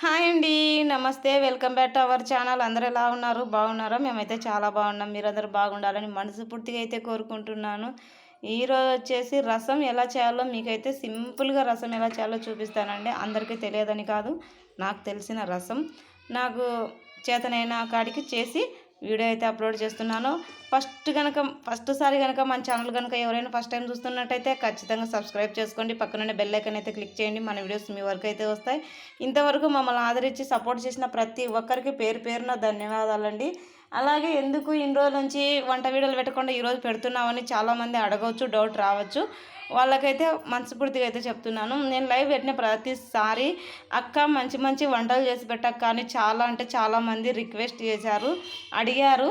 Hi అండి నమస్తే welcome back to our channel. అందరూ ఎలా ఉన్నారు? బాగున్నారా? మేమైతే చాలా బాగున్నాం. మీరందరూ బాగుండాలని మనసు పూర్తిగా అయితే కోరుకుంటున్నాను. ఈరోజు వచ్చేసి రసం ఎలా చేయాలో మీకైతే సింపుల్గా రసం ఎలా చేయాలో చూపిస్తానండి. అందరికీ తెలియదని కాదు నాకు తెలిసిన రసం. నాకు చేతనైన కాడికి చేసి వీడియో అయితే అప్లోడ్ చేస్తున్నాను. ఫస్ట్ కనుక ఫస్ట్ సారి కనుక మన ఛానల్ కనుక ఎవరైనా ఫస్ట్ టైం చూస్తున్నట్టయితే ఖచ్చితంగా సబ్స్క్రైబ్ చేసుకోండి. పక్కనున్న బెల్ ఐకన్ అయితే క్లిక్ చేయండి. మన వీడియోస్ మీ వరకు అయితే వస్తాయి. ఇంతవరకు మమ్మల్ని ఆదరించి సపోర్ట్ చేసిన ప్రతి ఒక్కరికి పేరు పేరున ధన్యవాదాలండి. అలాగే ఎందుకు ఇన్ని రోజుల నుంచి వంట వీడియోలు పెట్టకుండా ఈరోజు పెడుతున్నామని చాలామంది అడగవచ్చు డౌట్ రావచ్చు. వాళ్ళకైతే మనస్ఫూర్తిగా అయితే చెప్తున్నాను. నేను లైవ్ పెట్టిన ప్రతిసారి అక్క మంచి మంచి వంటలు చేసి పెట్టక్క కానీ చాలా అంటే చాలామంది రిక్వెస్ట్ చేశారు. అడిగారు.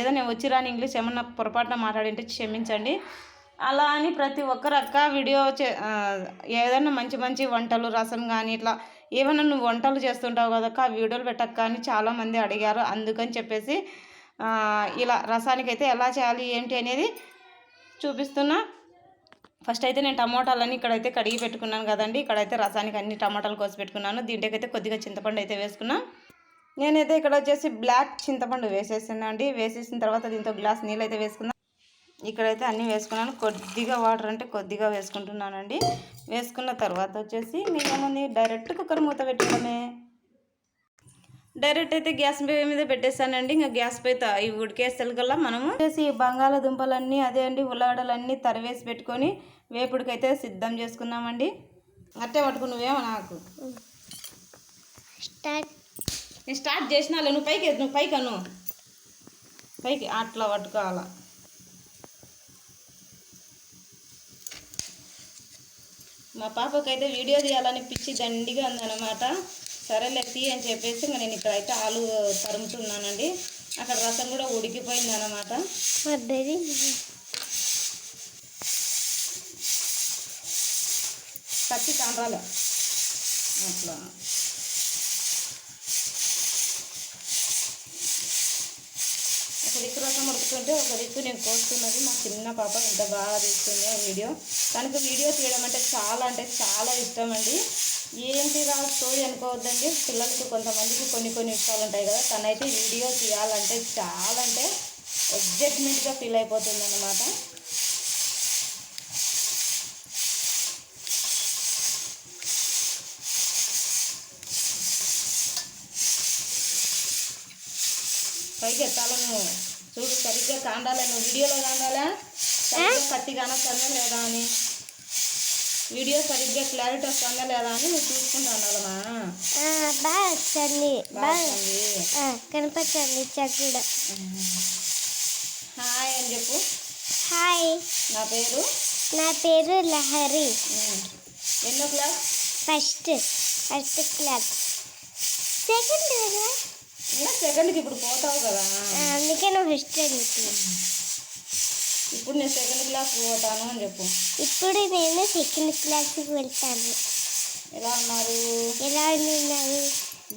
ఏదైనా వచ్చి రాని ఇంగ్లీష్ ఏమన్నా పొరపాటున మాట్లాడింటే క్షమించండి. అలా అని ప్రతి ఒక్కరు అక్క వీడియో ఏదైనా మంచి మంచి వంటలు రసం కానీ ఇట్లా ఏమైనా నువ్వు వంటలు చేస్తుంటావు కదక్క వీడియోలు పెట్టక్క అని చాలామంది అడిగారు. అందుకని చెప్పేసి ఇలా రసానికి అయితే ఎలా చేయాలి ఏంటి అనేది చూపిస్తున్నా. ఫస్ట్ అయితే నేను టమోటాలన్నీ ఇక్కడైతే కడిగి పెట్టుకున్నాను కదండి. ఇక్కడైతే రసానికి అన్ని టమాటాలు కోసి పెట్టుకున్నాను. దీంట్లోకైతే కొద్దిగా చింతపండు అయితే వేసుకున్నాను నేనైతే ఇక్కడ వచ్చేసి బ్లాక్ చింతపండు వేసేసాను అండి వేసేసిన తర్వాత దీంతో గ్లాస్ నీళ్ళు అయితే వేసుకున్నాను ఇక్కడైతే అన్నీ వేసుకున్నాను. కొద్దిగా వాటర్ అంటే కొద్దిగా వేసుకుంటున్నానండి. వేసుకున్న తర్వాత వచ్చేసి మీకేముంది డైరెక్ట్ కుక్కర్ మూత పెట్టడమే. డైరెక్ట్ అయితే గ్యాస్ మీద పెట్టేస్తానండి. ఇంకా గ్యాస్ పై ఈ ఉడికేస్తారు కల్లా మనము వచ్చేసి బంగాళదుంపలన్నీ అదే అండి ఉల్లగడలన్నీ తరివేసి పెట్టుకొని వేపుడికైతే సిద్ధం చేసుకుందామండి. అట్టే పట్టుకుని నువ్వేమో నాకు. స్టార్ట్ నేను స్టార్ట్ చేసినా నువ్వు పైకి నువ్వు పైకి అను. పైకి అట్లా పట్టుకోవాలా. మా పాపకైతే వీడియో తీయాలని పిచ్చి దండిగా ఉందన్నమాట. సరేలే తీ అని చెప్పేసి నేను ఇక్కడైతే ఆలు తరుముతున్నానండి. అక్కడ రసం కూడా ఉడికిపోయింది అనమాట పచ్చి కాండ్రాలు. అట్లా ఒక తీసుకుంటే ఒక దిక్కు నేను కోస్తున్నది మా చిన్న పాప ఎంత బాగా తీస్తుందో వీడియో. తనకు వీడియో తీయడం అంటే చాలా అంటే చాలా ఇష్టం అండి. ఏంటి రా స్టోరీ అనుకోవద్దండి. పిల్లలకి కొంతమందికి కొన్ని కొన్ని ఇష్టాలు ఉంటాయి కదా. తనైతే వీడియో తీయాలంటే చాలా అంటే ఎగ్జైట్మెంట్గా ఫీల్ అయిపోతుంది అన్నమాట పైకి ఎత్తాలను చూడు సరిగ్గా కాండాలి నువ్వు వీడియోలో కాండాలా? సరిగ్గా కత్తి కానొస్తుందా లేదా అని. వీడియో సరిగ్గా క్లారిటీ వస్తుందా లేదా అని నువ్వు బాగా కనిపించండి చక్కడ హాయ్ అని చెప్పు. హాయ్. నా పేరు? నా పేరు లహరి. ఎన్నో class? First first class. Second సెకండ్కి ఇప్పుడు పోతావు కదా. అందుకే నువ్వు ఫస్ట్ అడుగుతున్నా ఇప్పుడు నేను సెకండ్ క్లాస్ పోతాను అని చెప్పు. ఇప్పుడు నేను సెకండ్ క్లాస్కి వెళ్తాను. ఎలా ఉన్నారు? ఎలా ఉన్నారు?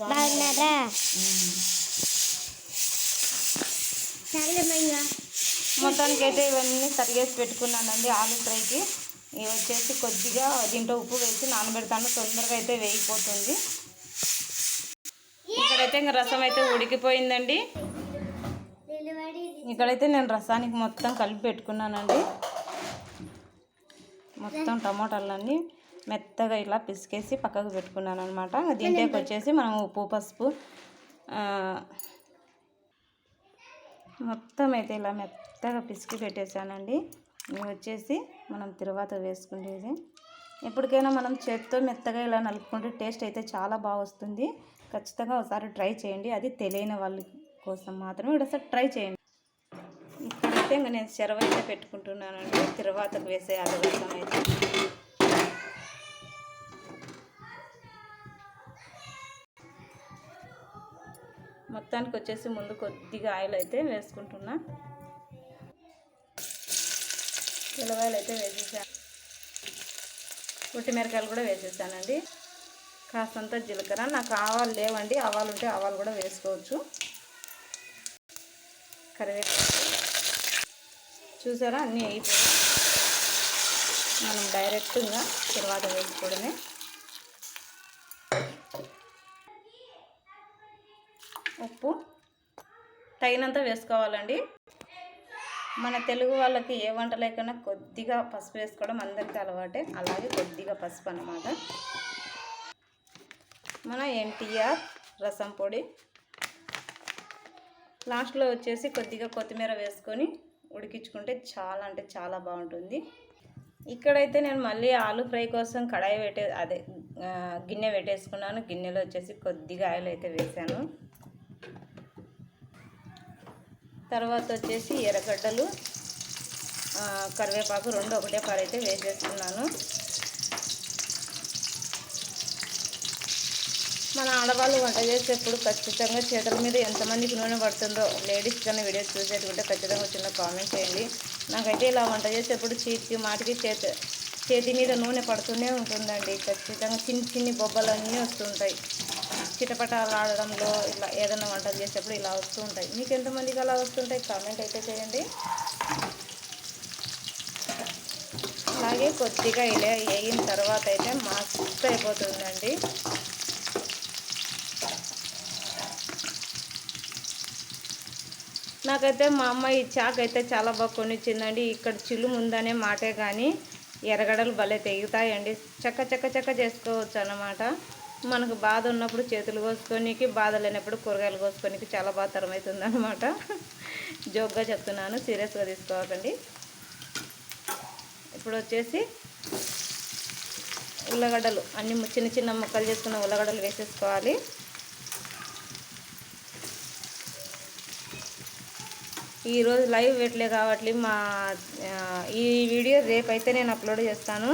బాగున్నారా? మంగా మొత్తానికి అయితే ఇవన్నీ తరిగేసి పెట్టుకున్నానండి ఆలు ఫ్రైకి. ఇవి వచ్చేసి కొద్దిగా దీంట్లో ఉప్పు వేసి నానబెడతాను. తొందరగా అయితే వేగిపోతుంది. ఇక్కడైతే ఇంకా రసం అయితే ఉడికిపోయిందండి. ఇక్కడైతే నేను రసానికి మొత్తం కలిపి పెట్టుకున్నానండి. మొత్తం టమోటాలన్నీ మెత్తగా ఇలా పిసికేసి పక్కకు పెట్టుకున్నాను అనమాట దీంట్లోకి వచ్చేసి మనం ఉప్పు పసుపు మొత్తం అయితే ఇలా మెత్తగా పిసికి పెట్టేశానండి. ఇవి వచ్చేసి మనం తర్వాత వేసుకునేది ఎప్పటికైనా మనం చేతితో మెత్తగా ఇలా నలుపుకుంటే టేస్ట్ అయితే చాలా బాగా వస్తుంది. ఖచ్చితంగా ఒకసారి ట్రై చేయండి. అది తెలియని వాళ్ళ కోసం మాత్రమే ఒకసారి ట్రై చేయండి. ఇక్కడైతే ఇంకా నేను చెరవ అయితే పెట్టుకుంటున్నానండి. తిరువాతకు వేసే అదృష్టం అయితే. మొత్తానికి వచ్చేసి ముందు కొద్దిగా ఆయిల్ అయితే వేసుకుంటున్నా. ఉల్లవాయలు అయితే వేసేసాను ఉట్టి మిరకాయలు కూడా వేసేసానండి. కాస్తంత జీలకర్ర. నాకు ఆవాలు లేవండి. ఆవాలు ఉంటే ఆవాలు కూడా వేసుకోవచ్చు. కరివేపాకు. చూసారా? అన్నీ అయిపోయి మనం డైరెక్ట్గా తర్వాత వేసుకోవడమే. ఉప్పు తగినంత వేసుకోవాలండి. మన తెలుగు వాళ్ళకి ఏ వంట లేకుండా కొద్దిగా పసుపు వేసుకోవడం అందరికీ అలవాటే. అలాగే కొద్దిగా పసుపు అన్నమాట. మన ఎన్టీఆర్ రసం పొడి. లాస్ట్లో వచ్చేసి కొద్దిగా కొత్తిమీర వేసుకొని ఉడికించుకుంటే చాలా అంటే చాలా బాగుంటుంది. ఇక్కడైతే నేను మళ్ళీ ఆలు ఫ్రై కోసం కడాయి పెట్టే అదే గిన్నె పెట్టేసుకున్నాను. గిన్నెలో వచ్చేసి కొద్దిగా ఆయిల్ అయితే వేసాను. తర్వాత వచ్చేసి ఎర్రగడ్డలు కరివేపాకు రెండు ఒకటే పారైతే వేసేసుకున్నాను. మన ఆడవాళ్ళు వంట చేసేప్పుడు ఖచ్చితంగా చేతుల మీద ఎంతమందికి నూనె పడుతుందో లేడీస్ కన్నా వీడియో చూసేట్టుకుంటే ఖచ్చితంగా చిన్న కామెంట్ చేయండి. నాకైతే ఇలా వంట చేసేప్పుడు చీటికి మాటికి చేతి చేతి మీద నూనె పడుతూనే ఉంటుందండి. ఖచ్చితంగా చిన్ని చిన్ని బొబ్బలన్నీ వస్తుంటాయి. చిటపటాలు ఆడడంలో ఇలా ఏదైనా వంటలు చేసేప్పుడు ఇలా వస్తూ ఉంటాయి. మీకు ఎంతమందికి అలా వస్తుంటాయి? కామెంట్ అయితే చేయండి. అలాగే కొద్దిగా ఇలా వేగిన తర్వాత అయితే మస్తు అయిపోతుందండి. నాకైతే మా అమ్మ ఈ చాక్ అయితే చాలా బాగా కొనిచ్చిందండి. ఇక్కడ చిలుము ఉందనే మాటే కానీ ఎర్రగడలు భలే తెగుతాయండి. చక్క చక్క చక్క చేసుకోవచ్చు అన్నమాట మనకు బాధ ఉన్నప్పుడు చేతులు కోసుకోనికి బాధ లేనప్పుడు కూరగాయలు కోసుకోనికి చాలా బాగా తరమవుతుంది అనమాట జోక్గా చెప్తున్నాను సీరియస్గా తీసుకోకండి. ఇప్పుడు వచ్చేసి ఉల్లగడ్డలు. అన్ని చిన్న చిన్న ముక్కలు చేసుకున్న ఉల్లగడ్డలు వేసేసుకోవాలి. ఈరోజు లైవ్ పెట్టలే కాబట్టి మా ఈ వీడియో రేపైతే నేను అప్లోడ్ చేస్తాను.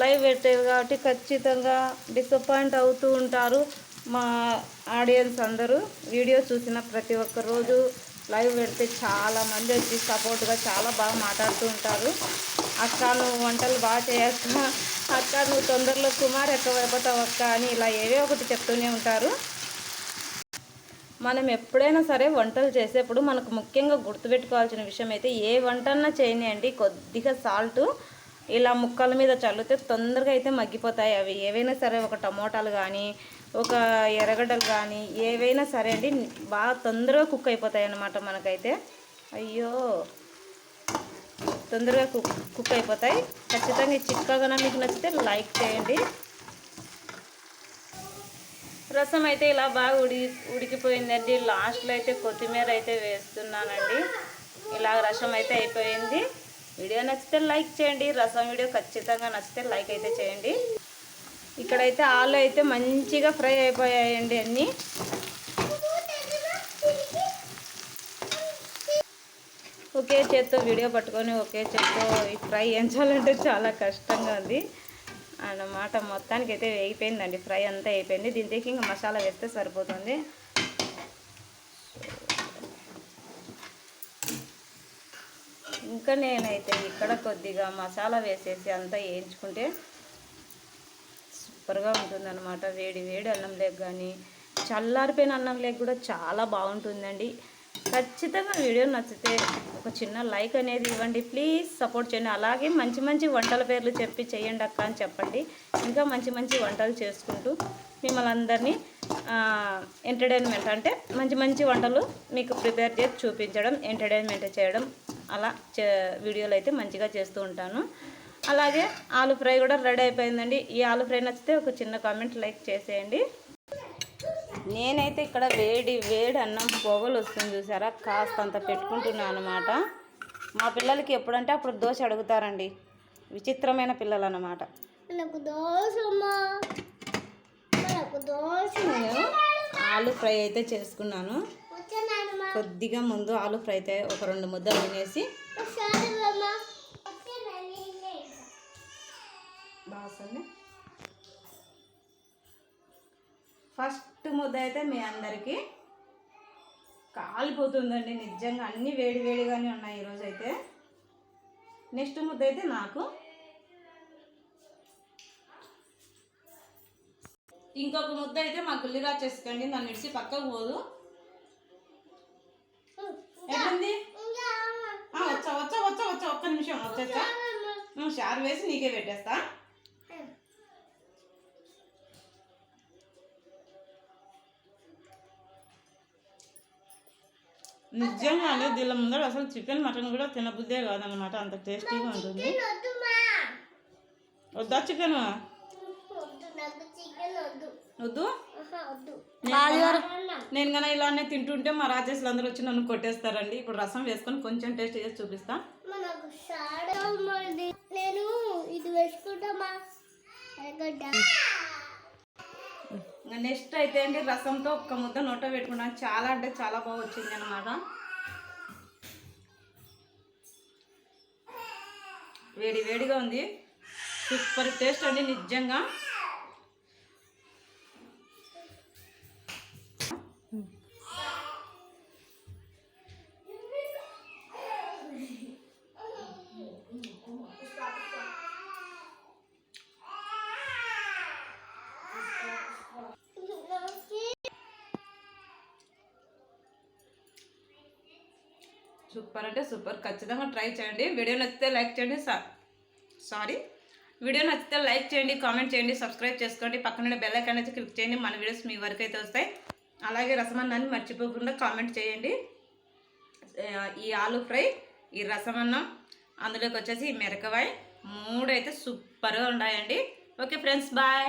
లైవ్ పెట్టేది కాబట్టి ఖచ్చితంగా డిసప్పాయింట్ అవుతూ ఉంటారు మా ఆడియన్స్ అందరూ. వీడియో చూసిన ప్రతి ఒక్క రోజు లైవ్ పెడితే చాలా మంది వచ్చి సపోర్ట్గా చాలా బాగా మాట్లాడుతూ ఉంటారు. అక్క నువ్వు వంటలు బాగా చేయక్క అక్క నువ్వు తొందరలో కుమార్ ఎక్కువైపోతావు అక్క అని ఇలా ఏవే ఒకటి చెప్తూనే ఉంటారు. మనం ఎప్పుడైనా సరే వంటలు చేసేప్పుడు మనకు ముఖ్యంగా గుర్తుపెట్టుకోవాల్సిన విషయం అయితే ఏ వంట అన్నా చేయనియండి కొద్దిగా సాల్ట్ ఇలా ముక్కల మీద చల్లితే తొందరగా అయితే మగ్గిపోతాయి. అవి ఏవైనా సరే ఒక టమోటాలు కానీ ఒక ఎర్రగడ్డలు కానీ ఏవైనా సరే అండి బాగా తొందరగా కుక్ అయిపోతాయి అన్నమాట మనకైతే. అయ్యో! తొందరగా కుక్ కుక్ అయిపోతాయి. ఖచ్చితంగా ఈ చిక్కగా మీకు నచ్చితే లైక్ చేయండి. రసం అయితే ఇలా బాగా ఉడి ఉడికిపోయిందండి. లాస్ట్లో అయితే కొత్తిమీర అయితే వేస్తున్నానండి. ఇలా రసం అయితే అయిపోయింది. వీడియో నచ్చితే లైక్ చేయండి. రసం వీడియో ఖచ్చితంగా నచ్చితే లైక్ అయితే చేయండి. ఇక్కడైతే ఆలు అయితే మంచిగా ఫ్రై అయిపోయాయండి అన్నీ. ఒకే చేత్తో వీడియో పట్టుకొని ఒకే చేత్తో ఈ ఫ్రై ఎంచాలంటే చాలా కష్టంగా ఉంది. అన్నమాట మొత్తానికి అయితే వేగిపోయిందండి ఫ్రై అంతా అయిపోయింది. దీనికి ఇంకా మసాలా వేస్తే సరిపోతుంది. ఇంకా నేనైతే ఇక్కడ కొద్దిగా మసాలా వేసేసి అంతా వేయించుకుంటే సూపర్గా ఉంటుందన్నమాట. వేడి వేడి అన్నం లేక కానీ చల్లారిపోయిన అన్నం లేక కూడా చాలా బాగుంటుందండి. ఖచ్చితంగా వీడియో నచ్చితే ఒక చిన్న లైక్ అనేది ఇవ్వండి. ప్లీజ్ సపోర్ట్ చేయండి. అలాగే మంచి మంచి వంటల పేర్లు చెప్పి చేయండి అక్క అని చెప్పండి. ఇంకా మంచి మంచి వంటలు చేసుకుంటూ మిమ్మల్ని అందరినీ ఎంటర్టైన్మెంట్ అంటే మంచి మంచి వంటలు మీకు ప్రిపేర్ చేసి చూపించడం ఎంటర్టైన్మెంట్ చేయడం అలా చే వీడియోలు అయితే మంచిగా చేస్తూ ఉంటాను. అలాగే ఆలు ఫ్రై కూడా రెడీ అయిపోయిందండి. ఈ ఆలు ఫ్రై నచ్చితే ఒక చిన్న కామెంట్ లైక్ చేసేయండి. నేనైతే ఇక్కడ వేడి వేడి అన్నం పొగలు వస్తుంది చూసారా? కాస్తంత పెట్టుకుంటున్నాను అనమాట మా పిల్లలకి ఎప్పుడంటే అప్పుడు దోశ అడుగుతారండి. విచిత్రమైన పిల్లలు నేను ఆలు ఫ్రై అయితే చేసుకున్నాను. కొద్దిగా ముందు ఆలు ఫ్రై అయితే ఒక రెండు ముద్దలు తినేసి సరేమ్మా ఫస్ట్ ముద్ద అయితే మీ అందరికీ. కాలిపోతుందండి నిజంగా అన్నీ వేడి వేడిగానే ఉన్నాయి ఈరోజు అయితే. నెక్స్ట్ ముద్ద అయితే నాకు. ఇంకొక ముద్ద అయితే మా గుల్లిరా చేసుకోండి నన్ను ఇడిచి పక్కకు పోదు. ఎట్లుంది? వచ్చా వచ్చా వచ్చా వచ్చా ఒక్క నిమిషం వచ్చేస్తా నువ్వు షార్ వేసి నీకే పెట్టేస్తా. నిజంగా అండి దీని ముందర అసలు చికెన్ మటన్ కూడా తినబుద్దే కాదనమాట అంత టేస్టీగా ఉంటుంది. వద్దు చికెన్? వద్దు నేను నేను కన్నా ఇలానే తింటుంటే మా రాజేష్లు అందరూ వచ్చి నన్ను కొట్టేస్తారండి. ఇప్పుడు రసం వేసుకొని కొంచెం టేస్ట్ చేసి చూపిస్తా. నేను ఇది ఇంకా నెక్స్ట్ అయితే అండి రసంతో ఒక్క ముద్ద నోట పెట్టుకున్నాను చాలా అంటే చాలా బాగా వచ్చింది అనమాట వేడి వేడిగా ఉంది. సూపర్ టేస్ట్ అండి నిజంగా. సూపర్ అంటే సూపర్. ఖచ్చితంగా ట్రై చేయండి. వీడియో నచ్చితే లైక్ చేయండి. సారీ. వీడియో నచ్చితే లైక్ చేయండి కామెంట్ చేయండి సబ్స్క్రైబ్ చేసుకోండి. పక్కన బెల్ ఐకాన్ అయితే క్లిక్ చేయండి. మన వీడియోస్ మీ వరకు అయితే వస్తాయి. అలాగే రసమన్నాన్ని మర్చిపోకుండా కామెంట్ చేయండి. ఈ ఆలు ఫ్రై ఈ రసమన్నం అందులోకి వచ్చేసి ఈ మిరకవాయ్ మూడు అయితే సూపర్గా ఉన్నాయండి. Okay friends bye.